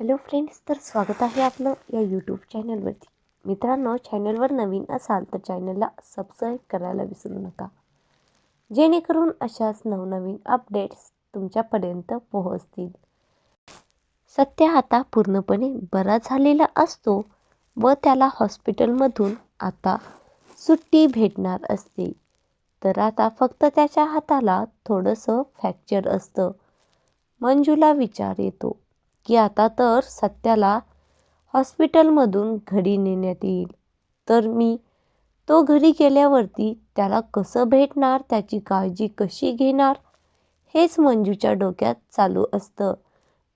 Hello friends तर स्वागत आहे आपलं या यूट्यूब चॅनलवरती मित्रांनो चॅनलवर नवीन असाल तर चॅनलला सबस्क्राईब करायला विसरू नका. जेणेकरून अशाच नवनवीन अपडेट्स तुमच्यापर्यंत पोहोचतील. सत्य आता पूर्णपणे बरा झालेला असतो व त्याला हॉस्पिटलमधून आता सुट्टी भेटणार असते. तर आता फक्त त्याच्या हाताला थोडंसं फ्रॅक्चर असतं. मंजूला विचार येतो. की आता तर सत्याला हॉस्पिटलमधून घरी नेण्यात येईल. तर मी तो घरी गेल्यावरती त्याला कसं भेटणार त्याची काळजी कशी घेणार हेच मंजूच्या डोक्यात चालू असतं.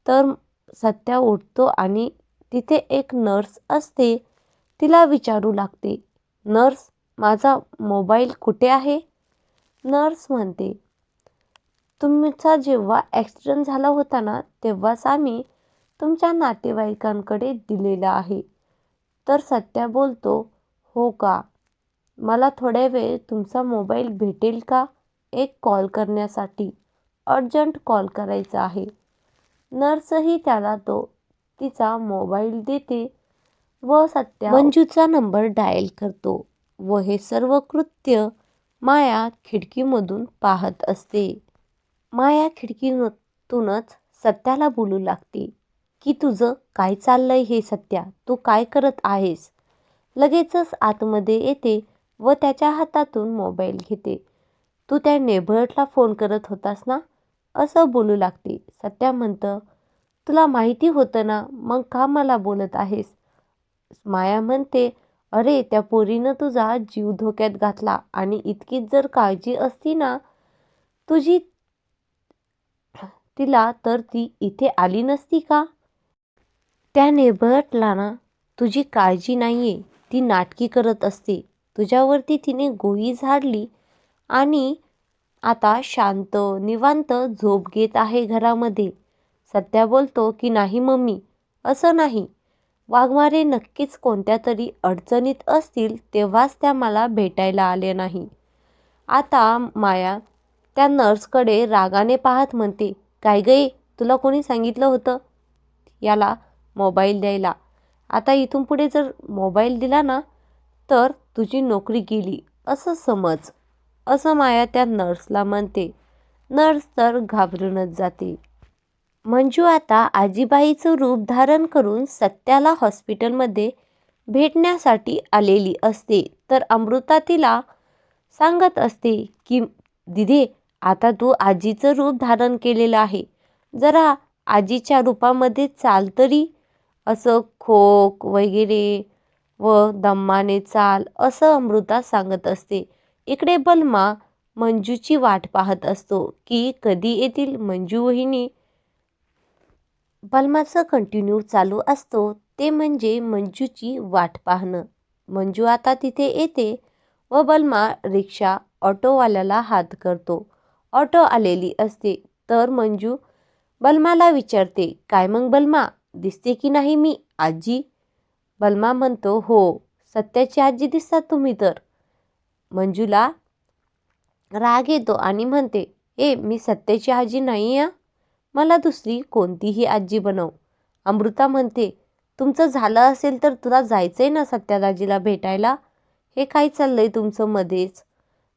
तर सत्या उठतो आणि तिथे एक नर्स असते तिला विचारू लागते नर्स माझा मोबाईल कुठे आहे? नर्स म्हणते तुमचा जेव्हा ॲक्सिडेंट झाला होता ना तेव्हाच आम्ही तुमच्या नातेवाईकांकडे दिलेला आहे. तर सत्या बोलतो हो का? मला थोड्या वेळ तुमचा मोबाईल भेटेल का? एक कॉल करण्यासाठी. अर्जंट कॉल करायचा आहे. नर्सही त्याला तो तिचा मोबाईल देते. व सत्या मंजूचा नंबर डायल करतो व हे सर्व कृत्य माया खिडकीमधून पाहत असते. माया खिडकीतूनच सत्याला बोलू लागते. की तुझं काय चाललंय हे सत्या? तू काय करत आहेस? लगेचच आतमध्ये येते व त्याच्या हातातून मोबाईल घेते. तू त्या नेबरला फोन करत होतास ना? असं बोलू लागते. सत्या म्हणतं तुला माहिती होतं ना मग का मला बोलत आहेस? माया म्हणते अरे त्या पोरीनं तुझा जीव धोक्यात घातला आणि इतकीच जर काळजी असती ना तुझी तिला तर ती इथे आली नसती का? त्या नेबरला ना तुझी काळजी नाही आहे ती नाटकी करत असते. तुझ्यावरती तिने गोळी झाडली आणि आता शांत निवांत झोप घेत आहे घरामध्ये. सध्या बोलतो की नाही मम्मी असं नाही. वाघमारे नक्कीच कोणत्या तरी अडचणीत असतील तेव्हाच त्या मला भेटायला आले नाही. आता माया त्या नर्सकडे रागाने पाहत म्हणते काय गई तुला कोणी सांगितलं होतं? याला मोबाईल द्यायला. आता इथून पुढे जर मोबाईल दिला ना तर तुझी नोकरी गेली असं समज. असं माया त्या नर्सला म्हणते. नर्स तर घाबरूनच जाते. मंजू आता आजीबाईचं रूप धारण करून सत्याला हॉस्पिटलमध्ये भेटण्यासाठी आलेली असते. तर अमृता तिला सांगत असते की दिदे आता तू आजीचं रूप धारण केलेलं आहे. जरा आजीच्या रूपामध्ये चाल तरी. असं खोक वगैरे व दम्माने चाल असं अमृता सांगत असते. इकडे बलमा मंजूची वाट पाहत असतो की कधी येतील मंजू वहिनी? बलमाचं कंटिन्यू चालू असतो ते म्हणजे मंजूची वाट पाहणं. मंजू आता तिथे येते व बलमा रिक्षा ऑटोवाल्याला हात करतो. ऑटो आलेली असते तर मंजू बलमाला विचारते काय मग बलमा? दिसते की नाही मी आजी? बलमा म्हणतो हो सत्याची आजी दिसतात तुम्ही तर. मंजूला राग येतो आणि म्हणते ए मी सत्याची आजी नाही आहे मला दुसरी कोणतीही आजी बनव. अमृता म्हणते तुमचं झालं असेल तर तुला जायचं आहे ना सत्यादाजीला भेटायला? हे काय चाललं आहे तुमचं मध्येच?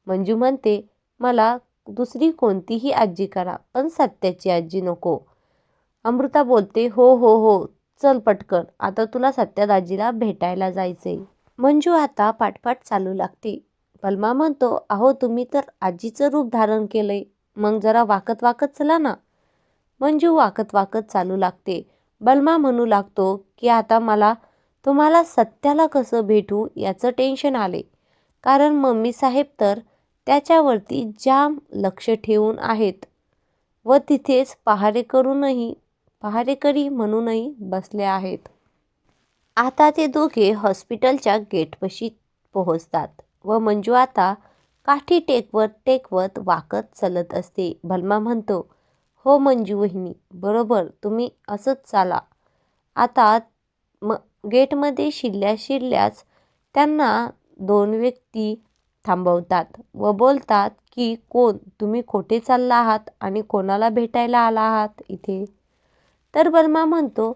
मंजू म्हणते मला दुसरी कोणतीही आजी करा पण सत्याची आजी नको. अमृता बोलते हो हो हो चल पटकन. आता तुला सत्यादाजीला भेटायला जायचे मंजू आता पाठपाठ चालू लागते. बलमा म्हणतो अहो तुम्ही तर आजीचं रूप धारण केलंय. मग जरा वाकत वाकत चला ना. मंजू वाकत वाकत चालू लागते. बलमा म्हणू लागतो की आता मला तुम्हाला सत्याला कसं भेटू याचं टेन्शन आले कारण मम्मी साहेब तर त्याच्यावरती जाम लक्ष ठेवून आहेत. व तिथेच पहारे करूनही पहारेकरी म्हणूनही बसले आहेत. आता ते दोघे हॉस्पिटलच्या गेटपाशी पोहोचतात व मंजू आता काठी टेकवत टेकवत वाकत चलत असते. भलमा म्हणतो हो मंजू वहिनी बरोबर तुम्ही असंच चाला. आता म गेटमध्ये शिरल्या शिरल्याच त्यांना दोन व्यक्ती थांबवतात व बोलतात की कोण तुम्ही कोठे चालला आहात आणि कोणाला भेटायला आला आहात इथे? तर बलमा म्हणतो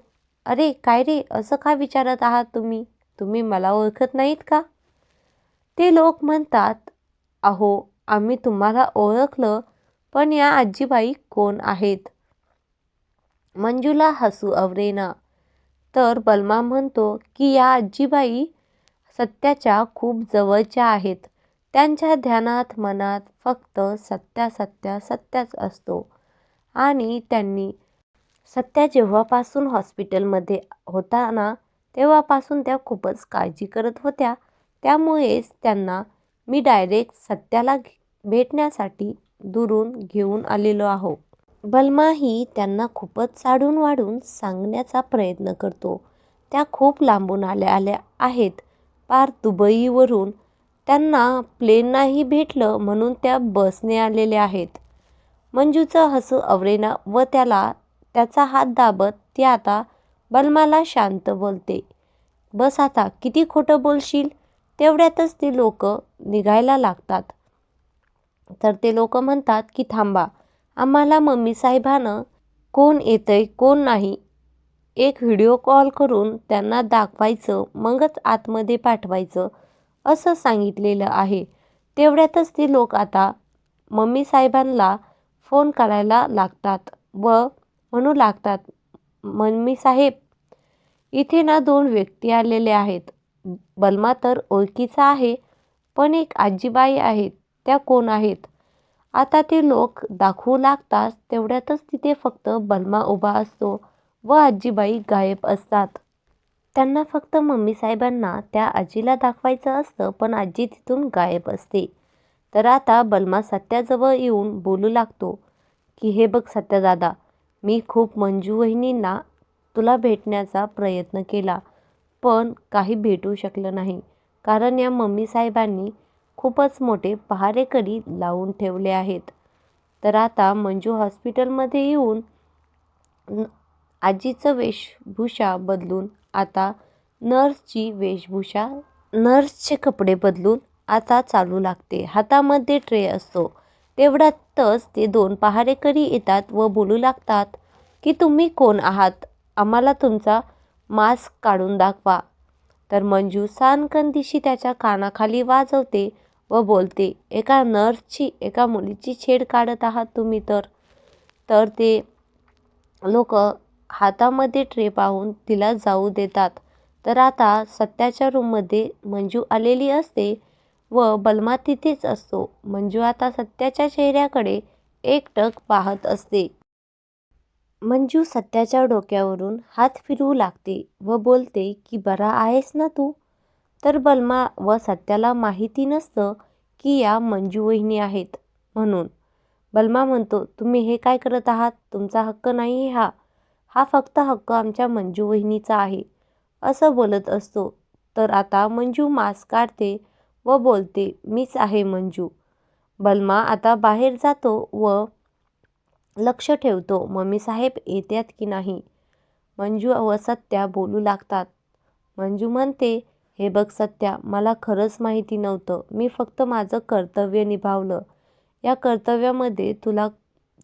अरे काय रे? असं का विचारत आहात तुम्ही? तुम्ही मला ओळखत नाहीत का? ते लोक म्हणतात अहो आम्ही तुम्हाला ओळखलं पण या आजीबाई कोण आहेत? मंजूला हसू अवरेना तर बलमा म्हणतो की या आजीबाई सत्याच्या खूप जवळच्या आहेत. त्यांच्या ध्यानात मनात फक्त सत्या सत्या सत्याच असतो. आणि त्यांनी सत्या जेव्हापासून हॉस्पिटलमध्ये होता ना तेव्हापासून त्या खूपच काळजी करत होत्या. त्यामुळेच त्यांना मी डायरेक्ट सत्याला भेटण्यासाठी दुरून घेऊन आलेलो आहो. बलमाही त्यांना खूपच साडून वाढून सांगण्याचा प्रयत्न करतो. त्या खूप लांबून आल्या आल्या आहेत. पार दुबईवरून त्यांना प्लेन नाही भेटलं म्हणून त्या बसने आलेल्या आहेत. मंजूचं हसू अवरेना व त्याला त्याचा हात दाबत ती आता बलमाला शांत बोलते. बस आता किती खोटं बोलशील? तेवढ्यातच ती लोक निघायला लागतात. तर ते लोक म्हणतात की थांबा आम्हाला मम्मी साहेबानं कोण येतंय कोण नाही एक व्हिडिओ कॉल करून त्यांना दाखवायचं मगच आतमध्ये पाठवायचं असं सांगितलेलं आहे. तेवढ्यातच ते लोक आता मम्मी साहेबांना फोन करायला लागतात व म्हणू लागतात. मम्मी साहेब इथे ना दोन व्यक्ती आलेले आहेत. बलमा तर ओळखीचा आहे पण एक आजीबाई आहेत. त्या कोण आहेत? आता ते लोक दाखवू लागतात तेवढ्यातच तिथे फक्त बलमा उभा असतो व आजीबाई गायब असतात. त्यांना फक्त मम्मी साहेबांना त्या आजीला दाखवायचं असतं पण आजी तिथून गायब असते. तर आता बलमा सत्याजवळ येऊन बोलू लागतो की हे बघ सत्यादादा मी खूप मंजू वहिनींना तुला भेटण्याचा प्रयत्न केला पण काही भेटू शकलं नाही. कारण या मम्मी साहेबांनी खूपच मोठे पहारेकरी लावून ठेवले आहेत. तर आता मंजू हॉस्पिटलमध्ये येऊन आजीचं वेशभूषा बदलून आता नर्सची वेशभूषा नर्सचे कपडे बदलून आता चालू लागते. हातामध्ये ट्रे असतो. तेवढ्यातच ते दोन पहारेकरी येतात व बोलू लागतात की तुम्ही कोण आहात? आम्हाला तुमचा मास्क काढून दाखवा. तर मंजू सानकंदीशी त्याच्या कानाखाली वाजवते व बोलते एका नर्सची एका मुलीची छेड काढत आहात तुम्ही तर. तर ते लोक हातामध्ये ट्रे पाहून तिला जाऊ देतात. तर आता सत्याच्या रूममध्ये मंजू आलेली असते व बलमा तिथेच असतो. मंजू आता सत्याच्या चेहऱ्याकडे एकटक पाहत असते. मंजू सत्याच्या डोक्यावरून हात फिरवू लागते व बोलते की बरा आहेस ना तू? तर बलमा व सत्याला माहिती नसतं की या मंजू वहिनी आहेत म्हणून. बलमा म्हणतो तुम्ही हे काय करत आहात? तुमचा हक्क नाही हा. हा फक्त हक्क आमच्या मंजू वहिनीचा आहे. असं बोलत असतो. तर आता मंजू मास्क काढते व बोलते मीच आहे मंजू. बलमा आता बाहेर जातो व लक्ष ठेवतो मम्मी साहेब येतात की नाही? मंजू व सत्या बोलू लागतात. मंजू म्हणते हे बघ सत्या मला खरंच माहिती नव्हतं. मी फक्त माझं कर्तव्य निभावलं. या कर्तव्यामध्ये तुला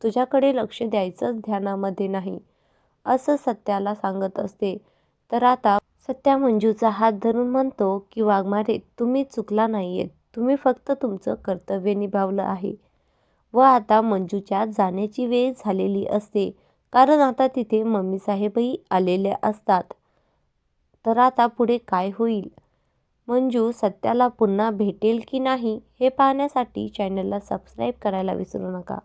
तुझ्याकडे लक्ष द्यायचंच ध्यानामध्ये नाही असं सत्याला सांगत असते. तर आता सत्या मंजूचा हात धरून म्हणतो की वाघमारे तुम्ही चुकला नाही आहेत तुम्ही फक्त तुमचं कर्तव्य निभावलं आहे. व आता मंजूच्या जाण्याची वेळ झालेली असते कारण आता तिथे मम्मी साहेबही आलेले असतात. तर आता पुढे काय होईल? मंजू सत्याला पुन्हा भेटेल की नाही हे पाहण्यासाठी चॅनलला सबस्क्राईब करायला विसरू नका.